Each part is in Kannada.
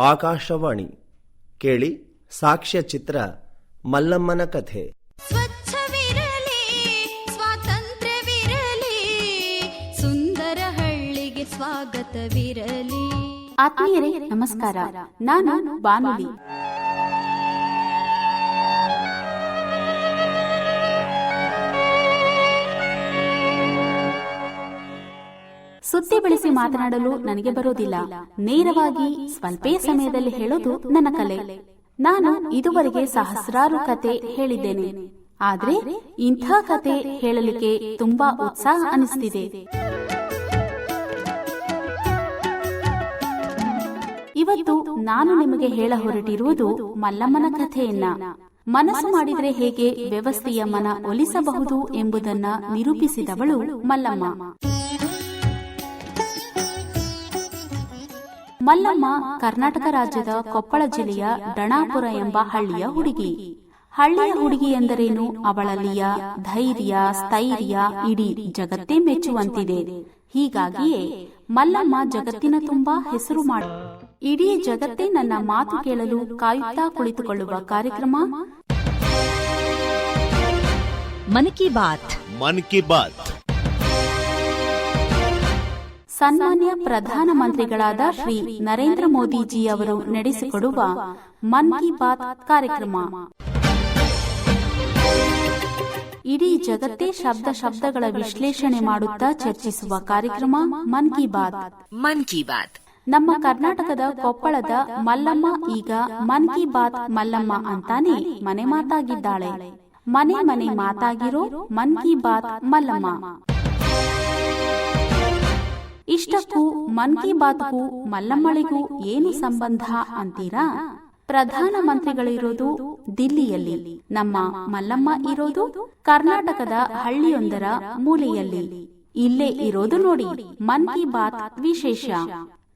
ಆಕಾಶವಾಣಿ. ಕೇಳಿ ಸಾಕ್ಷ್ಯ ಚಿತ್ರ ಮಲ್ಲಮ್ಮನ ಕಥೆ. ಸ್ವಚ್ಛವಿರಲಿ ಸ್ವಾತಂತ್ರ್ಯವಿರಲಿ ಸುಂದರ ಹಳ್ಳಿಗೆ ಸ್ವಾಗತವಿರಲಿ. ಆತ್ಮೀಯರೇ ನಮಸ್ಕಾರ. ನಾನು ಬಾನುಲಿ ಸುದ್ದಿ ಬೆಳೆಸಿ ಮಾತನಾಡಲು ನನಗೆ ಬರೋದಿಲ್ಲ ನೇರವಾಗಿ ಸ್ವಲ್ಪೇ ಸಮಯದಲ್ಲಿ ಹೇಳೋದು ನನ್ನ ಕಲೆ. ನಾನು ಇದುವರೆಗೆ ಸಹಸ್ರಾರು ಕತೆ ಹೇಳಿದ್ದೇನೆ. ಆದ್ರೆ ಇಂಥ ಕತೆ ಹೇಳಲಿಕ್ಕೆ ತುಂಬಾ ಉತ್ಸಾಹ ಅನಿಸ್ತಿದೆ. ಇವತ್ತು ನಾನು ನಿಮಗೆ ಹೇಳ ಹೊರಟಿರುವುದು ಮಲ್ಲಮ್ಮನ ಕಥೆಯನ್ನ. ಮನಸ್ಸು ಮಾಡಿದ್ರೆ ಹೇಗೆ ವ್ಯವಸ್ಥೆಯ ಮನ ಒಲಿಸಬಹುದು ಎಂಬುದನ್ನ ನಿರೂಪಿಸಿದವಳು ಮಲ್ಲಮ್ಮ. ಮಲ್ಲಮ್ಮ ಕರ್ನಾಟಕ ರಾಜ್ಯದ ಕೊಪ್ಪಳ ಜಿಲ್ಲೆಯ ಡಣಾಪುರ ಎಂಬ ಹಳ್ಳಿಯ ಹುಡುಗಿ. ಹಳ್ಳಿಯ ಹುಡುಗಿ ಎಂದರೇನು? ಅವಳಲ್ಲಿಯ ಧೈರ್ಯ ಸ್ಥೈರ್ಯ ಇಡೀ ಜಗತ್ತೇ ಮೆಚ್ಚುವಂತಿದೆ. ಹೀಗಾಗಿಯೇ ಮಲ್ಲಮ್ಮ ಜಗತ್ತಿನ ತುಂಬಾ ಹೆಸರು ಮಾಡಿ ಇಡೀ ಜಗತ್ತೇ ನನ್ನ ಮಾತು ಕೇಳಲು ಕಾಯುತ್ತಾ ಕುಳಿತುಕೊಳ್ಳುವ ಕಾರ್ಯಕ್ರಮ. ಮನ್ ಕಿ ಬಾತ್. ಮನ್ ಕಿ ಬಾತ್. ಸನ್ಮಾನ್ಯ ಪ್ರಧಾನಮಂತ್ರಿಗಳಾದ ಶ್ರೀ ನರೇಂದ್ರ ಮೋದಿಜಿ ಅವರು ನಡೆಸಿಕೊಡುವ ಮನ್ ಕಿ ಬಾತ್ ಕಾರ್ಯಕ್ರಮ. ಇಡೀ ಜಗತ್ತೇ ಶಬ್ದ ಶಬ್ದಗಳ ವಿಶ್ಲೇಷಣೆ ಮಾಡುತ್ತಾ ಚರ್ಚಿಸುವ ಕಾರ್ಯಕ್ರಮ ಮನ್ ಕಿ ಬಾತ್. ಮನ್ ಕಿ ಬಾತ್. ನಮ್ಮ ಕರ್ನಾಟಕದ ಕೊಪ್ಪಳದ ಮಲ್ಲಮ್ಮ ಈಗ ಮನ್ ಕಿ ಬಾತ್ ಮಲ್ಲಮ್ಮ ಅಂತಾನೆ ಮನೆ ಮಾತಾಗಿದ್ದಾಳೆ. ಮನೆ ಮನೆ ಮಾತಾಗಿರೋ ಮನ್ ಕಿ ಬಾತ್ ಮಲ್ಲಮ್ಮ. ಇಷ್ಟಕ್ಕೂ ಮನ್ ಕಿ ಬಾತ್ಗೂ ಮಲ್ಲಮ್ಮಳಿಗೂ ಏನು ಸಂಬಂಧ ಅಂತೀರಾ? ಪ್ರಧಾನ ಮಂತ್ರಿಗಳಿರೋದು ದಿಲ್ಲಿಯಲ್ಲಿ, ನಮ್ಮ ಮಲ್ಲಮ್ಮ ಇರೋದು ಕರ್ನಾಟಕದ ಹಳ್ಳಿಯೊಂದರ ಮೂಲೆಯಲ್ಲಿ. ಇಲ್ಲೇ ಇರೋದು ನೋಡಿ, ಮನ್ ಕಿ ಬಾತ್ ವಿಶೇಷ.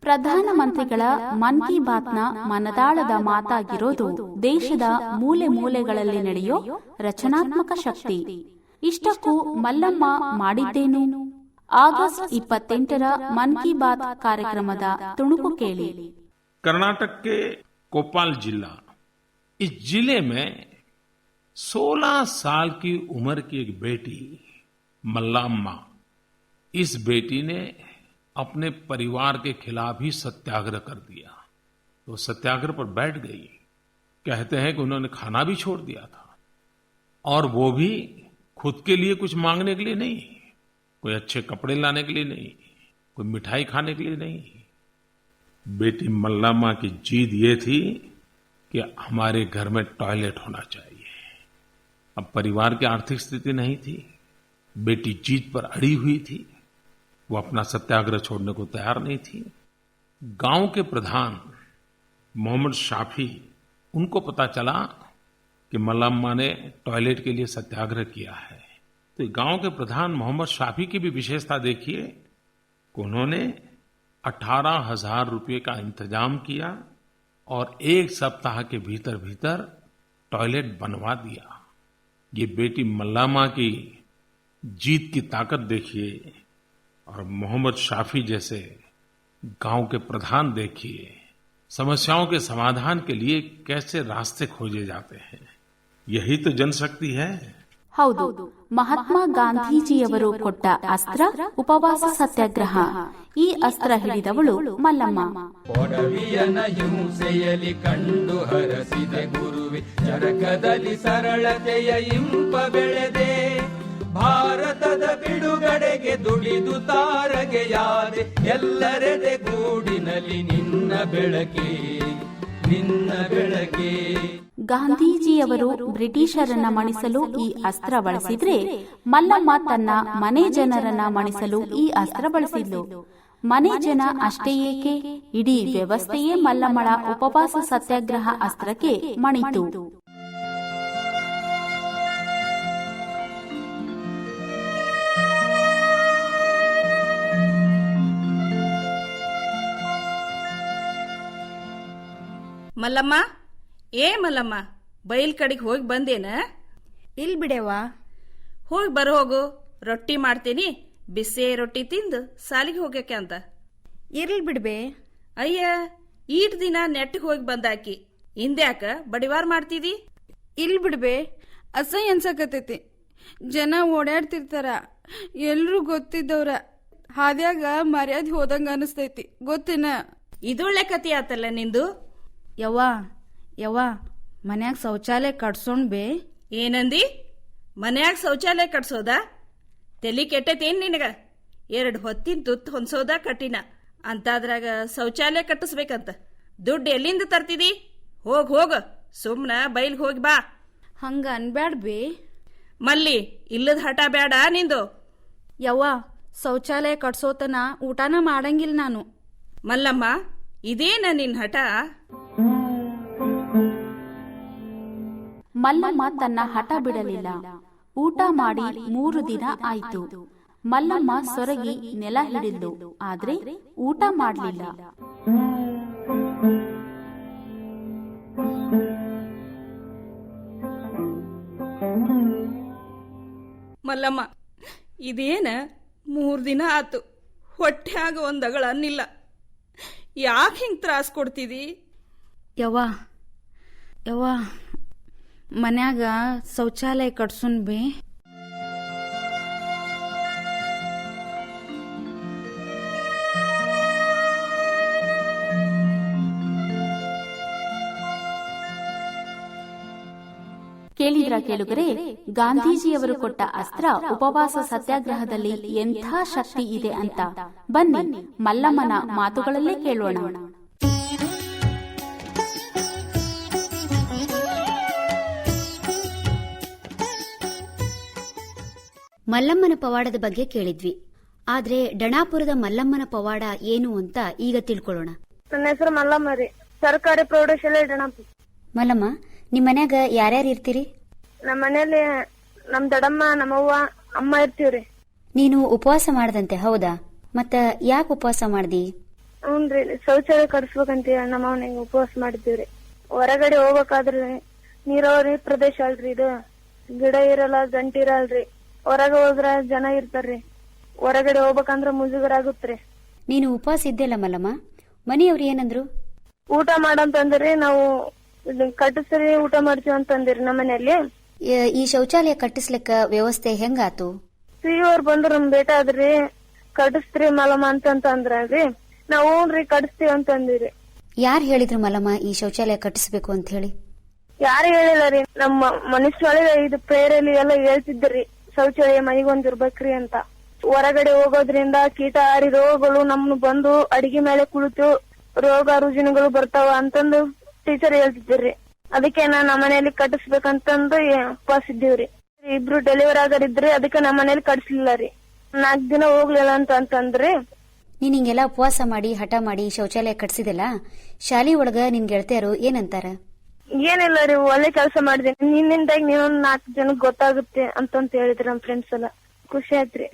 ಪ್ರಧಾನ ಮಂತ್ರಿಗಳ ಮನ್ ಕಿ ಬಾತ್ನ ಮನದಾಳದ ಮಾತಾಗಿರೋದು ದೇಶದ ಮೂಲೆ ಮೂಲೆಗಳಲ್ಲಿ ನಡೆಯೋ ರಚನಾತ್ಮಕ ಶಕ್ತಿ. ಇಷ್ಟಕ್ಕೂ ಮಲ್ಲಮ್ಮ ಮಾಡಿದ್ದೇನು? ಆಗಸ್ಟ್ ಇಪ್ಪತ್ತೆಂಟರ ಮನ್ ಕಿ ಬಾತ್ ಕಾರ್ಯಕ್ರಮದ ತುಣುಕು ಕೇಳಿ कर्नाटक के कोपाल जिला इस जिले में 16 साल की उम्र की एक बेटी मल्लाम्मा इस बेटी ने अपने परिवार के खिलाफ ही सत्याग्रह कर दिया तो सत्याग्रह पर बैठ गई कहते हैं कि उन्होंने खाना भी छोड़ दिया था और वो भी खुद के लिए कुछ मांगने के लिए नहीं कोई अच्छे कपड़े लाने के लिए नहीं, कोई मिठाई खाने के लिए नहीं। बेटी मल्लामा की जीत ये थी कि हमारे घर में टॉयलेट होना चाहिए। अब परिवार की आर्थिक स्थिति नहीं थी, बेटी जीत पर अड़ी हुई थी, वो अपना सत्याग्रह छोड़ने को तैयार नहीं थी। गाँव के प्रधान मोहम्मद शाफी, उनको पता चला कि मल्लामा ने टॉयलेट के लिए सत्याग्रह किया है। तो गाँव के प्रधान मोहम्मद शाफी की भी विशेषता देखिए उन्होंने अठारह हज़ार रुपये का इंतज़ाम किया और एक सप्ताह के भीतर भीतर टॉयलेट बनवा दिया। ये बेटी मल्लामा की जीत की ताकत देखिए और मोहम्मद शाफी जैसे गाँव के प्रधान देखिए। समस्याओं के समाधान के लिए कैसे रास्ते खोजे जाते हैं, यही तो जनशक्ति है। ಹೌದು ಮಹಾತ್ಮ ಗಾಂಧೀಜಿಯವರು ಕೊಟ್ಟ ಅಸ್ತ್ರ ಉಪವಾಸ ಸತ್ಯಾಗ್ರಹ. ಈ ಅಸ್ತ್ರ ಹಿಡಿದವಳು ಮಲ್ಲಮ್ಮ. ಒಡವಿಯನ ಹಿಂಸೆಯಲ್ಲಿ ಕಂಡು ಹರಸಿದ ಗುರುವೆ. ಚರಕದಲ್ಲಿ ಸರಳತೆಯ ಇಂಪ ಬೆಳೆದೆ. ಭಾರತದ ಬಿಡುಗಡೆಗೆ ದುಡಿದು ತಾರಗೆಯಾದೆ. ಎಲ್ಲರೆದೆ ಗೂಡಿನಲ್ಲಿ ನಿನ್ನ ಬೆಳಕೆ ನಿನ್ನ ಬೆಳಕೆ. ಗಾಂಧೀಜಿಯವರು ಬ್ರಿಟಿಷರನ್ನ ಮಣಿಸಲು ಈ ಅಸ್ತ್ರ ಬಳಸಿದ್ರೆ ಮಲ್ಲಮ್ಮ ತನ್ನ ಮನೆ ಜನರನ್ನ ಮಣಿಸಲು ಈ ಅಸ್ತ್ರ ಬಳಸಿದ್ಲು. ಮನೆ ಜನ ಅಷ್ಟೇ ಏಕೆ? ಇಡೀ ವ್ಯವಸ್ಥೆಯೇ ಮಲ್ಲಮ್ಮಳ ಉಪವಾಸ ಸತ್ಯಾಗ್ರಹ ಅಸ್ತ್ರಕ್ಕೆ ಮಣಿತು. ಮಲ್ಲಮ್ಮ? ಏ ಮಲ್ಲಮ್ಮ ಬೈಲ್ ಕಡೆಗೆ ಹೋಗಿ ಬಂದೇನ? ಇಲ್ ಬಿಡೆವಾ ಹೋಗಿ ಬರೋ ಹೋಗು ರೊಟ್ಟಿ ಮಾಡ್ತೀನಿ ಬಿಸಿ ರೊಟ್ಟಿ ತಿಂದು ಸಾಲಿಗೆ ಹೋಗ್ಯಾಕೆ ಅಂತ. ಇರ್ಲಿ ಬಿಡ್ಬೆ. ಅಯ್ಯ ಈಟ್ ದಿನ ನೆಟ್ಟಿಗೆ ಹೋಗಿ ಬಂದಾಕಿ. ಹಿಂದ್ಯಾಕ ಬಡಿವಾರ ಮಾಡ್ತಿದಿ? ಇಲ್ ಬಿಡ್ಬೆ ಅಸಹ್ಯ ಅನ್ಸಕತೈತಿ ಜನ ಓಡಾಡ್ತಿರ್ತಾರ ಎಲ್ರೂ ಗೊತ್ತಿದ್ದವ್ರ ಹಾದ್ಯಾಗ ಮರ್ಯಾದೆ ಹೋದಂಗ ಅನಿಸ್ತೈತಿ. ಗೊತ್ತಿನ? ಇದೊಳ್ಳೆ ಕತಿ ಆತಲ್ಲ ನಿಂದು? ಯವ್ವ ಯವ್ವ ಮನ್ಯಾಗ ಶೌಚಾಲಯ ಕಟ್ಸೋಣ ಬೇ. ಏನಂದಿ? ಮನ್ಯಾಗ ಶೌಚಾಲಯ ಕಟ್ಸೋದ? ತಲಿ ಕೆಟ್ಟೈತೇನ್ ನಿನಗ? ಎರಡು ಹೊತ್ತಿನ ತುತ್ತು ಹೊಂದ್ಸೋದ ಕಟ್ಟಿನ ಅಂತಾದ್ರಾಗ ಶೌಚಾಲಯ ಕಟ್ಟಿಸ್ಬೇಕಂತ. ದುಡ್ಡು ಎಲ್ಲಿಂದ ತರ್ತಿದಿ? ಹೋಗ್ ಹೋಗ. ಸುಮ್ನ ಬೈಲ್ಗೆ ಹೋಗಿ ಬಾ. ಹಂಗ ಅನ್ಬ್ಯಾಡ್ ಬೇ. ಮಲ್ಲಿ ಇಲ್ಲದ ಹಠ ಬೇಡ ನಿಂದು. ಯವ್ವ ಶೌಚಾಲಯ ಕಟ್ಸೋತನ ಊಟನ ಮಾಡಂಗಿಲ್ಲ ನಾನು. ಮಲ್ಲಮ್ಮ ಇದೇನ ನಿನ್ ಹಠ? ಮಲ್ಲಮ್ಮ ತನ್ನ ಹಠ ಬಿಡಲಿಲ್ಲ. ಊಟ ಮಾಡಿ ಮೂರು ದಿನ ಆಯ್ತು. ಮಲ್ಲಮ್ಮ ಸೊರಗಿ ನೆಲ ಹಿಡಿದ್ಲು. ಆದ್ರೆ ಊಟ ಮಾಡಲಿಲ್ಲ. ಮಲ್ಲಮ್ಮ ಇದೇನ ಮೂರ್ ದಿನ ಆತು ಹೊಟ್ಯಾಗ ಒಂದಗಳ ಅನ್ನಿಲ್ಲ. ಯಾಕೆ ಹಿಂಗ್ ತ್ರಾಸ್ ಕೊಡ್ತಿದಿ? ಯವ್ವ ಯವ್ವ. ಮನ್ಯಾಗ ಶೌಚಾಲಯ ಕಟ್ಸುನ್ ಬಿ. ಕೇಳಿದ್ರ ಕೇಳುಗರೆ, ಗಾಂಧೀಜಿಯವರು ಕೊಟ್ಟ ಅಸ್ತ್ರ ಉಪವಾಸ ಸತ್ಯಾಗ್ರಹದಲ್ಲಿ ಎಂಥ ಶಕ್ತಿ ಇದೆ ಅಂತ. ಬನ್ನಿ, ಮಲ್ಲಮ್ಮನ ಮಾತುಗಳಲ್ಲೇ ಕೇಳೋಣ. ಮಲ್ಲಮ್ಮನ ಪವಾಡದ ಬಗ್ಗೆ ಕೇಳಿದ್ವಿ. ಆದ್ರೆ ಡಣಾಪುರದ ಮಲ್ಲಮ್ಮನ ಪವಾಡ ಏನು ಅಂತ ಈಗ ತಿಳ್ಕೊಳ್ಳೋಣ. ನನ್ನ ಹೆಸರು ಮಲ್ಲಮ್ಮ ರೀ. ಸರ್ಕಾರಿ ಪ್ರೌಢಶಾಲೆ ಡಣಾಪುರ ಮಲ್ಲಮ್ಮ ನಿಮ್ ಮನ್ಯಾಗ ಯಾರ್ಯಾರು ಇರ್ತೀರಿ? ನಮ್ಮ ಮನೇಲಿ ನಮ್ ದಡಮ್ಮ ನಮ್ಮವ್ವ ಅಮ್ಮ ಇರ್ತೀವ್ರಿ ನೀನು ಉಪವಾಸ ಮಾಡದಂತೆ ಹೌದಾ? ಮತ್ತ ಯಾಕೆ ಉಪವಾಸ ಮಾಡ್ದಿ? ಹ್ಞೂನ್ರಿ ಶೌಚಾಲಯ ಕಟ್ಸ್ಬೇಕಂತ ಹೇಳಿ ನಮ್ಮ ಅವನಿಗೆ ಉಪವಾಸ ಮಾಡಿದ್ದೀವ್ರಿ ಹೊರಗಡೆ ಹೋಗ್ಬೇಕಾದ್ರೆ ನೀರಾವರಿ ಪ್ರದೇಶ ಅಲ್ರಿ ಇದು. ಗಿಡ ಇರಲ್ಲ ಗಂಟಿ ಇರಲ್ರಿ ಹೊರಗೆ ಹೋದ್ರ ಜನ ಇರ್ತಾರ್ರಿ. ಹೊರಗಡೆ ಹೋಗ್ಬೇಕಂದ್ರ ಮುಜುಗರ ಆಗುತ್ತೆ ನೀನು ಉಪವಾಸ ಇದ್ದೆಲ್ಲ ಮಲ್ಲಮ್ಮ? ಮನೆಯವ್ರು ಏನಂದ್ರು? ಊಟ ಮಾಡಂತಂದ್ರಿ ನಾವು ಕಟ್ಟಿಸ್ರಿ ಊಟ ಮಾಡ್ತೀವಿ ಅಂತಂದಿರಿ ನಮ್ಮ ಮನೆಯಲ್ಲಿ. ಈ ಶೌಚಾಲಯ ಕಟ್ಟಿಸ್ಲಿಕ್ಕ ವ್ಯವಸ್ಥೆ ಹೆಂಗಾತು? ಸಿ ಬಂದ್ರ ಬಂದ್ರು ನಮ್ ಬೇಟ ಆದ್ರಿ ಕಟ್ಟಿಸ್ತ್ರಿ ಮಲಮ ಅಂತಂತ ನಾವು ನಾವ್ ಹ್ಞೂನ್ರಿ ಕಟ್ಟಿಸ್ತೀವಿ ಅಂತಂದಿರಿ. ಯಾರು ಹೇಳಿದ್ರು ಮಲಮ್ಮ ಈ ಶೌಚಾಲಯ ಕಟ್ಟಿಸ್ಬೇಕು ಅಂತ ಹೇಳಿ? ಯಾರು ಹೇಳಿಲ್ಲ ರೀ ನಮ್ಮ ಮನುಷ್ಯ ಇದು ಪ್ರೇರಲ್ಲಿ ಎಲ್ಲ ಹೇಳ್ತಿದ್ರಿ. ಶೌಚಾಲಯ ಮೈಗೊಂದ್ ಇರ್ಬೇಕ್ರಿ ಅಂತ. ಹೊರಗಡೆ ಹೋಗೋದ್ರಿಂದ ಕೀಟ ಹಾರಿ ರೋಗಗಳು ನಮ್ನು ಬಂದು ಅಡಿಗೆ ಮೇಲೆ ಕುಳಿತು ರೋಗ ರುಜಿನಗಳು ಬರ್ತಾವ ಅಂತಂದು ಟೀಚರ್ ಹೇಳ್ತಿದ್ರಿ ಅದಕ್ಕೆ ನಾ ನಮ್ಮ ಮನೇಲಿ ಕಟ್ಟಿಸ್ಬೇಕಂತಂದು ಉಪವಾಸ ಇದ್ದೀವ್ರಿ ಇಬ್ರು ಡೆಲಿವರಿ ಆಗರಿದ್ರಿ ಅದಕ್ಕೆ ನಮ್ಮ ಮನೇಲಿ ಕಟ್ಸ್ಲಿಲ್ಲ ರೀ. ನಾಲ್ಕ್ ದಿನ ಹೋಗ್ಲಿಲ್ಲ ಅಂತ ಅಂತಂದ್ರಿ. ನೀನ್ ಹಿಂಗೆಲ್ಲ ಉಪವಾಸ ಮಾಡಿ, ಹಠ ಮಾಡಿ ಶೌಚಾಲಯ ಕಟ್ಸಿದಲ್ಲ, ಶಾಲಿ ಒಳಗ ನಿನ್ ಗೆಳತಿಯರು ಏನಂತಾರ? ಏನಿಲ್ಲ ರೀ ಒಳ್ಳೆ ಕೆಲಸ ಮಾಡಿದೀನಿ. ನಿನ್ನಿಂದಾಗಿ ನೀನೊಂದ್ ನಾಲ್ಕು ಜನಕ್ಕೆ ಗೊತ್ತಾಗುತ್ತೆ ಅಂತಂತ ಹೇಳಿದ್ರಿ ನಮ್ ಫ್ರೆಂಡ್ಸ್ ಎಲ್ಲ. ಖುಷಿ ಆಯ್ತ್ರಿ.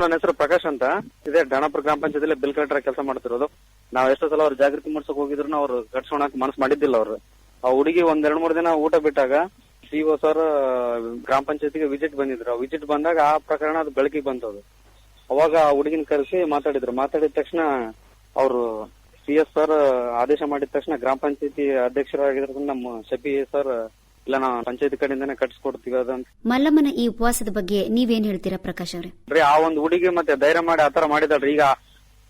ನನ್ನ ಹೆಸರು ಪ್ರಕಾಶ್ ಅಂತ. ಇದೇ ಡಾಣಾಪುರ ಗ್ರಾಮ ಪಂಚಾಯತಿಲಿ ಬಿಲ್ ಕಲೆಕ್ಟರ್ ಕೆಲಸ ಮಾಡ್ತಿರೋದು. ನಾವ್ ಎಷ್ಟೋ ಸಲ ಅವ್ರು ಜಾಗೃತಿ ಮೂಡ್ಸಕ್ ಹೋಗಿದ್ರು ಅವ್ರು ಕಟ್ಸೋಣಕ್ ಮನಸ್ಸು ಮಾಡಿದ್ದಿಲ್ಲ ಅವ್ರು. ಆ ಹುಡುಗಿ ಒಂದ್ ಎರಡ್ ಮೂರ್ ದಿನ ಊಟ ಬಿಟ್ಟಾಗ ಸಿಒ ಸರ್ ಗ್ರಾಮ ಪಂಚಾಯತಿಗೆ ವಿಸಿಟ್ ಬಂದಿದ್ರು. ವಿಸಿಟ್ ಬಂದಾಗ ಆ ಪ್ರಕರಣ ಅದು ಬೆಳಕಿಗೆ ಬಂತದು. ಅವಾಗ ಆ ಹುಡುಗಿನ ಕರೆಸಿ ಮಾತಾಡಿದ್ರು. ಮಾತಾಡಿದ ತಕ್ಷಣ ಅವರು ಸಿ ಎಸ್ ಸರ್ ಆದೇಶ ಮಾಡಿದ ತಕ್ಷಣ ಗ್ರಾಮ ಪಂಚಾಯತಿ ಅಧ್ಯಕ್ಷರಾಗಿರೋದ್ರಿಂದ ನಮ್ಮ ಶಬಿ ಸರ್ ಇಲ್ಲ ನಾವು ಪಂಚಾಯತಿ ಕಡೆಯಿಂದಾನೆ ಕಟ್ಸ್ಕೊಡ್ತೀವಿ ಅದಂತ ಮಲ್ಲಮ್ಮನ ಈ ಉಪವಾಸದ ಬಗ್ಗೆ ನೀವೇನ್ ಹೇಳ್ತೀರಾ ಪ್ರಕಾಶ್ ಅವ್ರೆ? ರೀ ಆ ಒಂದು ಹುಡುಗಿ ಮತ್ತೆ ಧೈರ್ಯ ಮಾಡಿ ಆತರ ಮಾಡಿದಳ್ರಿ. ಈಗ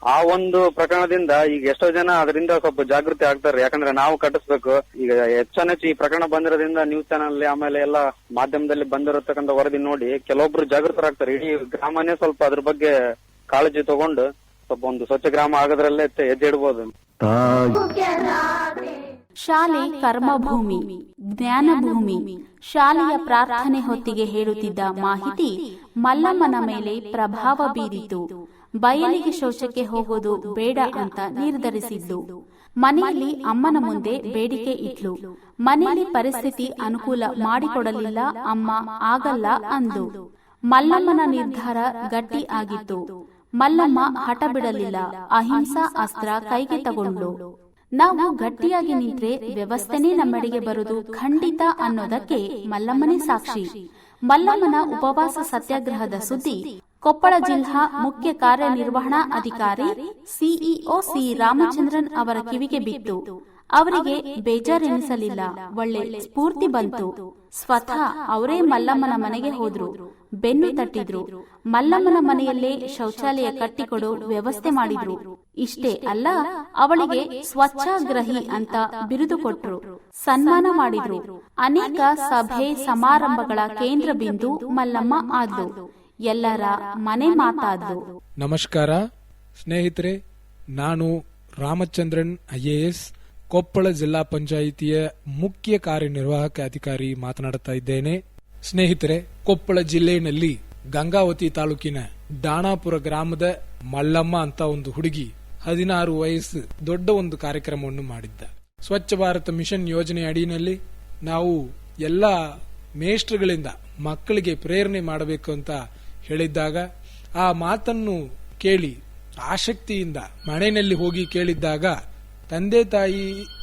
ಆ ಒಂದು ಪ್ರಕರಣದಿಂದ ಈಗ ಎಷ್ಟೋ ಜನ ಅದರಿಂದ ಸ್ವಲ್ಪ ಜಾಗೃತಿ ಆಗ್ತಾರೆ. ಯಾಕಂದ್ರೆ ನಾವು ಕಟ್ಟಿಸ್ಬೇಕು. ಈಗ ಹೆಚ್ಚಾನೆಚ್ಚು ಈ ಪ್ರಕರಣ ಬಂದಿರೋದ್ರಿಂದ ನ್ಯೂಸ್ ಚಾನಲ್ ಆಮೇಲೆ ಎಲ್ಲ ಮಾಧ್ಯಮದಲ್ಲಿ ಬಂದಿರತಕ್ಕಂತ ವರದಿ ನೋಡಿ ಕೆಲವೊಬ್ರು ಜಾಗೃತರಾಗ್ತಾರೆ. ಇಡೀ ಗ್ರಾಮನೇ ಸ್ವಲ್ಪ ಅದ್ರ ಬಗ್ಗೆ ಕಾಳಜಿ ತಗೊಂಡು ಸ್ವಲ್ಪ ಒಂದು ಸ್ವಚ್ಛ ಗ್ರಾಮ ಆಗದ್ರಲ್ಲೇ ಹೆಜ್ಜೆ ಇಡ್ಬೋದು ಶಾಲೆ ಕರ್ಮಭೂಮಿ ಜ್ಞಾನಭೂಮಿ ಶಾಲೆಯ ಪ್ರಾರ್ಥನೆ ಹೊತ್ತಿಗೆ ಹೇಳುತ್ತಿದ್ದ ಮಾಹಿತಿ ಮಲ್ಲಮ್ಮನ ಮೇಲೆ ಪ್ರಭಾವ ಬೀರಿತು. ಬಯಲಿಗೆ ಶೌಚಕ್ಕೆ ಹೋಗೋದು ಬೇಡ ಅಂತ ನಿರ್ಧರಿಸಿದ್ದು. ಮನೆಯಲ್ಲಿ ಅಮ್ಮನ ಮುಂದೆ ಬೇಡಿಕೆ ಇಟ್ಲು. ಮನೆಯಲ್ಲಿ ಪರಿಸ್ಥಿತಿ ಅನುಕೂಲ ಮಾಡಿಕೊಡಲಿಲ್ಲ ಅಮ್ಮ ಆಗಲ್ಲ ಅಂದು. ಮಲ್ಲಮ್ಮನ ನಿರ್ಧಾರ ಗಟ್ಟಿ ಆಗಿತ್ತು. ಮಲ್ಲಮ್ಮ ಹಠ ಬಿಡಲಿಲ್ಲ. ಅಹಿಂಸಾ ಅಸ್ತ್ರ ಕೈಗೆ ತಗೊಂಡು ನಾವು ಗಟ್ಟಿಯಾಗಿ ನಿಂತ್ರೆ ವ್ಯವಸ್ಥೆನೇ ನಮ್ಮೆಡೆಗೆ ಬರುವುದು ಖಂಡಿತ ಅನ್ನೋದಕ್ಕೆ ಮಲ್ಲಮ್ಮನೇ ಸಾಕ್ಷಿ. ಮಲ್ಲಮ್ಮನ ಉಪವಾಸ ಸತ್ಯಾಗ್ರಹದ ಸುದ್ದಿ. ಕೊಪ್ಪಳ ಜಿಲ್ಲಾ ಮುಖ್ಯ ಕಾರ್ಯನಿರ್ವಹಣಾ ಅಧಿಕಾರಿ ಸಿಇಒ ಸಿ ರಾಮಚಂದ್ರನ್ ಅವರ ಕಿವಿಗೆ ಬಿತ್ತು. ಅವರಿಗೆ ಬೇಜಾರೆನಿಸಲಿಲ್ಲ. ಒಳ್ಳೆ ಸ್ಫೂರ್ತಿ ಬಂತು. ಸ್ವತಃ ಅವರೇ ಮಲ್ಲಮ್ಮನ ಮನೆಗೆ ಹೋದ್ರು. ಬೆನ್ನು ತಟ್ಟಿದ್ರು. ಮಲ್ಲಮ್ಮನ ಮನೆಯಲ್ಲೇ ಶೌಚಾಲಯ ಕಟ್ಟಿಕೊಡು ವ್ಯವಸ್ಥೆ ಮಾಡಿದ್ರು. ಇಷ್ಟೇ ಅಲ್ಲ ಅವಳಿಗೆ ಸ್ವಚ್ಛಾಗ್ರಹಿ ಅಂತ ಬಿರುದು ಕೊಟ್ರು. ಸನ್ಮಾನ ಮಾಡಿದ್ರು. ಅನೇಕ ಸಭೆ ಸಮಾರಂಭಗಳ ಕೇಂದ್ರ ಬಿಂದು ಮಲ್ಲಮ್ಮ ಆದ್ಲು. ಎಲ್ಲರ ಮನೆ ಮಾತಾದ್ಲು. ನಮಸ್ಕಾರ. ಸ್ನೇಹಿತರೆ ನಾನು ರಾಮಚಂದ್ರನ್ ಐಎಎಸ್ ಕೊಪ್ಪಳ ಜಿಲ್ಲಾ ಪಂಚಾಯಿತಿಯ ಮುಖ್ಯ ಕಾರ್ಯನಿರ್ವಾಹಕ ಅಧಿಕಾರಿ ಮಾತನಾಡುತ್ತಾ ಇದ್ದೇನೆ. ಸ್ನೇಹಿತರೆ, ಕೊಪ್ಪಳ ಜಿಲ್ಲೆಯಲ್ಲಿ ಗಂಗಾವತಿ ತಾಲೂಕಿನ ಡಾಣಾಪುರ ಗ್ರಾಮದ ಮಲ್ಲಮ್ಮ ಅಂತ ಒಂದು ಹುಡುಗಿ ಹದಿನಾರು ವಯಸ್ಸು ದೊಡ್ಡ ಒಂದು ಕಾರ್ಯಕ್ರಮವನ್ನು ಮಾಡಿದ್ದ. ಸ್ವಚ್ಛ ಭಾರತ ಮಿಷನ್ ಯೋಜನೆ ಅಡಿಯಲ್ಲಿ ನಾವು ಎಲ್ಲ ಮೇಷ್ಟ್ರುಗಳಿಂದ ಮಕ್ಕಳಿಗೆ ಪ್ರೇರಣೆ ಮಾಡಬೇಕು ಅಂತ ಹೇಳಿದ್ದಾಗ, ಆ ಮಾತನ್ನು ಕೇಳಿ ಆಸಕ್ತಿಯಿಂದ ಮನೆಯಲ್ಲಿ ಹೋಗಿ ಕೇಳಿದ್ದಾಗ ತಂದೆ ತಾಯಿ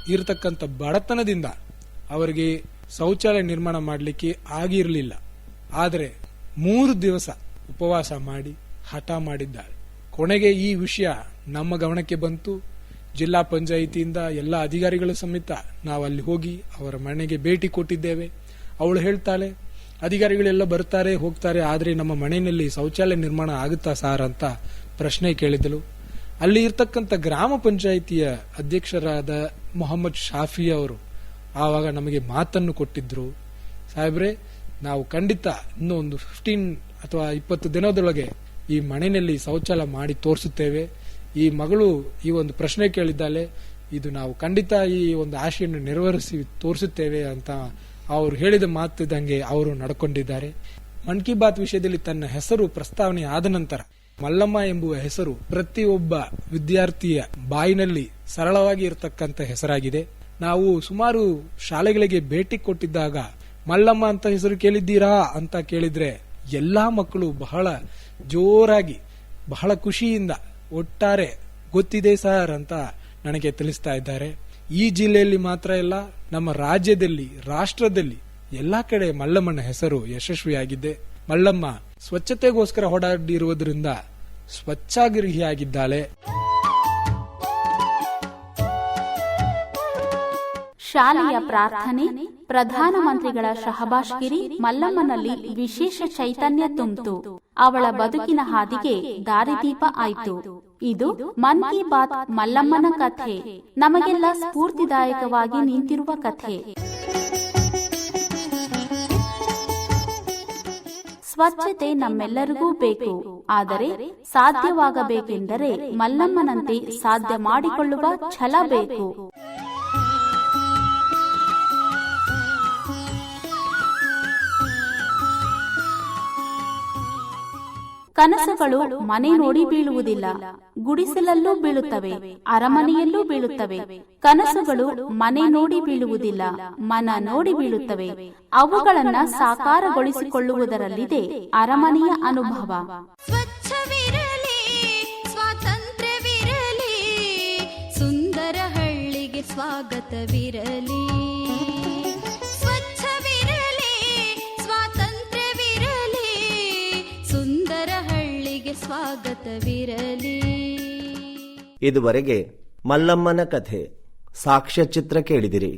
ಇರತಕ್ಕಂಥ ಬಡತನದಿಂದ ಅವರಿಗೆ ಶೌಚಾಲಯ ನಿರ್ಮಾಣ ಮಾಡಲಿಕ್ಕೆ ಆಗಿರಲಿಲ್ಲ ಆದರೆ ಮೂರು ದಿವಸ ಉಪವಾಸ ಮಾಡಿ, ಹಠ ಮಾಡಿದ್ದಾರೆ. ಕೊನೆಗೆ ಈ ವಿಷಯ ನಮ್ಮ ಗಮನಕ್ಕೆ ಬಂತು. ಜಿಲ್ಲಾ ಪಂಚಾಯಿತಿಯಿಂದ ಎಲ್ಲ ಅಧಿಕಾರಿಗಳ ಸಮೇತ ನಾವು ಅಲ್ಲಿ ಹೋಗಿ ಅವರ ಮನೆಗೆ ಭೇಟಿ ಕೊಟ್ಟಿದ್ದೇವೆ. ಅವಳು ಹೇಳ್ತಾಳೆ, ಅಧಿಕಾರಿಗಳೆಲ್ಲ ಬರ್ತಾರೆ, ಹೋಗ್ತಾರೆ, ಆದರೆ ನಮ್ಮ ಮನೆಯಲ್ಲಿ ಶೌಚಾಲಯ ನಿರ್ಮಾಣ ಆಗುತ್ತಾ ಸಾರ್? ಅಂತ ಪ್ರಶ್ನೆ ಕೇಳಿದಳು. ಅಲ್ಲಿ ಇರ್ತಕ್ಕಂಥ ಗ್ರಾಮ ಪಂಚಾಯಿತಿಯ ಅಧ್ಯಕ್ಷರಾದ ಮೊಹಮ್ಮದ್ ಶಾಫಿ ಅವರು ಆವಾಗ ನಮಗೆ ಮಾತನ್ನು ಕೊಟ್ಟಿದ್ರು. ಸಾಹೇಬ್ರೆ, ನಾವು ಖಂಡಿತ ಇನ್ನೂ ಒಂದು ಫಿಫ್ಟೀನ್ ಅಥವಾ ಇಪ್ಪತ್ತು ದಿನದೊಳಗೆ ಈ ಮನೆಯಲ್ಲಿ ಶೌಚಾಲಯ ಮಾಡಿ ತೋರಿಸುತ್ತೇವೆ. ಈ ಮಗಳು ಈ ಒಂದು ಪ್ರಶ್ನೆ ಕೇಳಿದ್ದಾಳೆ, ಇದು ನಾವು ಖಂಡಿತ ಈ ಒಂದು ಆಶೆಯನ್ನು ನೆರವೇರಿಸಿ ತೋರಿಸುತ್ತೇವೆ ಅಂತ ಅವರು ಹೇಳಿದ ಮಾತಿದಂಗೆ ಅವರು ನಡ್ಕೊಂಡಿದ್ದಾರೆ. ಮನ್ ಕಿ ಬಾತ್ ವಿಷಯದಲ್ಲಿ ತನ್ನ ಹೆಸರು ಪ್ರಸ್ತಾವನೆ ಆದ ನಂತರ ಮಲ್ಲಮ್ಮ ಎಂಬುವ ಹೆಸರು ಪ್ರತಿಯೊಬ್ಬ ವಿದ್ಯಾರ್ಥಿಯ ಬಾಯಿನಲ್ಲಿ ಸರಳವಾಗಿ ಇರತಕ್ಕಂತ ಹೆಸರಾಗಿದೆ. ನಾವು ಸುಮಾರು ಶಾಲೆಗಳಿಗೆ ಭೇಟಿ ಕೊಟ್ಟಿದ್ದಾಗ, ಮಲ್ಲಮ್ಮ ಅಂತ ಹೆಸರು ಕೇಳಿದ್ದೀರಾ ಅಂತ ಕೇಳಿದ್ರೆ, ಎಲ್ಲಾ ಮಕ್ಕಳು ಬಹಳ ಜೋರಾಗಿ, ಬಹಳ ಖುಷಿಯಿಂದ, ಒಟ್ಟಾರೆ ಗೊತ್ತಿದೆ ಸರ್ ಅಂತ ನನಗೆ ತಿಳಿಸ್ತಾ ಇದ್ದಾರೆ. ಈ ಜಿಲ್ಲೆಯಲ್ಲಿ ಮಾತ್ರ ಇಲ್ಲ, ನಮ್ಮ ರಾಜ್ಯದಲ್ಲಿ, ರಾಷ್ಟ್ರದಲ್ಲಿ ಎಲ್ಲಾ ಕಡೆ ಮಲ್ಲಮ್ಮನ ಹೆಸರು ಯಶಸ್ವಿಯಾಗಿದೆ. ಮಲ್ಲಮ್ಮ ಸ್ವಚ್ಛತೆಗೋಸ್ಕರ ಓಡಾಡಿರುವುದರಿಂದ ಸ್ವಚ್ಛಾಗೃಹಿಯಾಗಿದ್ದಾಳೆ ಶಾಲೆಯ ಪ್ರಾರ್ಥನೆ, ಪ್ರಧಾನಮಂತ್ರಿಗಳ ಶಹಬಾಷ್ಗಿರಿ, ಮಲ್ಲಮ್ಮನಲ್ಲಿ ವಿಶೇಷ ಚೈತನ್ಯ ತುಂಬಿತು. ಅವಳ ಬದುಕಿನ ಹಾದಿಗೆ ದಾರಿದೀಪ ಆಯ್ತು. ಇದು ಮನ್ ಕಿ ಬಾತ್ ಮಲ್ಲಮ್ಮನ ಕಥೆ. ನಮಗೆಲ್ಲ ಸ್ಫೂರ್ತಿದಾಯಕವಾಗಿ ನಿಂತಿರುವ ಕಥೆ. ಸ್ವಚ್ಛತೆ ನಮ್ಮೆಲ್ಲರಿಗೂ ಬೇಕು. ಆದರೆ ಸಾಧ್ಯವಾಗಬೇಕೆಂದರೆ ಮಲ್ಲಮ್ಮನಂತೆ ಸಾಧ್ಯ ಮಾಡಿಕೊಳ್ಳುವ ಛಲ ಬೇಕು. ಕನಸುಗಳು ಮನೆ ನೋಡಿ ಬೀಳುವುದಿಲ್ಲ. ಗುಡಿಸಲಲ್ಲೂ ಬೀಳುತ್ತವೆ, ಅರಮನೆಯಲ್ಲೂ ಬೀಳುತ್ತವೆ. ಕನಸುಗಳು ಮನೆ ನೋಡಿ ಬೀಳುವುದಿಲ್ಲ, ಮನ ನೋಡಿ ಬೀಳುತ್ತವೆ. ಅವುಗಳನ್ನ ಸಾಕಾರಗೊಳಿಸಿಕೊಳ್ಳುವುದರಲ್ಲಿದೆ ಅರಮನೆಯ ಅನುಭವ. ಸ್ವಾತಂತ್ರ್ಯವಿರಲಿ, ಸುಂದರ ಹಳ್ಳಿಗೆ ಸ್ವಾಗತವಿರಲಿ. ಸ್ವಾಗತವಿರಲಿ ಇದುವರೆಗೆ ಮಲ್ಲಮ್ಮನ ಕಥೆ ಸಾಕ್ಷ್ಯಚಿತ್ರ ಕೇಳಿದಿರಿ.